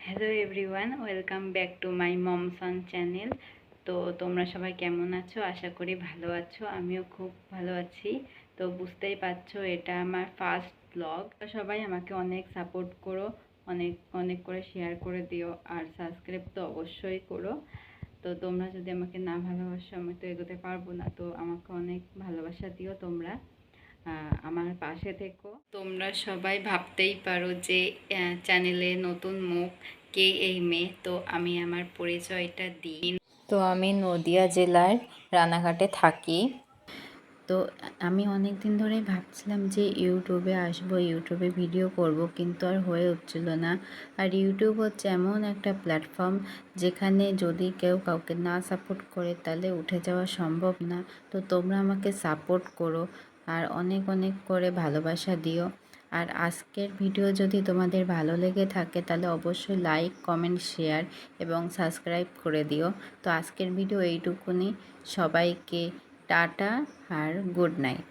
Hello everyone welcome back to my মমসন channel তো তোমরা সবাই কেমন আছো? আশা করি ভালো আছো। আমিও খুব ভালো আছি। তো বুঝতেই পারছ, এটা আমার ফার্স্ট ব্লগ সবাই আমাকে অনেক সাপোর্ট করো, অনেক অনেক করে শেয়ার করে দিও, আর সাবস্ক্রাইব তো অবশ্যই করো। তো তোমরা যদি আমাকে না ভালোবাসো, আমি তো এগোতে পারব না। তো আমাকে অনেক ভালোবাসা দিও তোমরা। আমার পাশে থেকো। তোমরা সবাই ভাবতেই পারো যে চ্যানেলে নতুন মুখ কে এই মেয়ে? তো আমি আমার পরিচয়টা দিই। তো আমি নদিয়া জেলার রানাঘাটে থাকি। তো আমি অনেক দিন ধরেই ভাবছিলাম যে ইউটিউবে আসব ইউটিউবে ভিডিও করব কিন্তু আর হয়ে উঠছিল না। আর ইউটিউব হচ্ছে এমন একটা প্ল্যাটফর্ম যেখানে যদি কেউ কাউকে না সাপোর্ট করে তাহলে উঠে যাওয়া সম্ভব না। তো তোমরা আমাকে সাপোর্ট করো। আর অনেক অনেক করে ভালোবাসা দিও। আর আজকের ভিডিও যদি তোমাদের ভালো লেগে থাকে, তাহলে অবশ্যই লাইক কমেন্ট শেয়ার এবং সাবস্ক্রাইব করে দিও। তো আজকের ভিডিও এইটুকুনি। সবাইকে টাটা আর গুড নাইট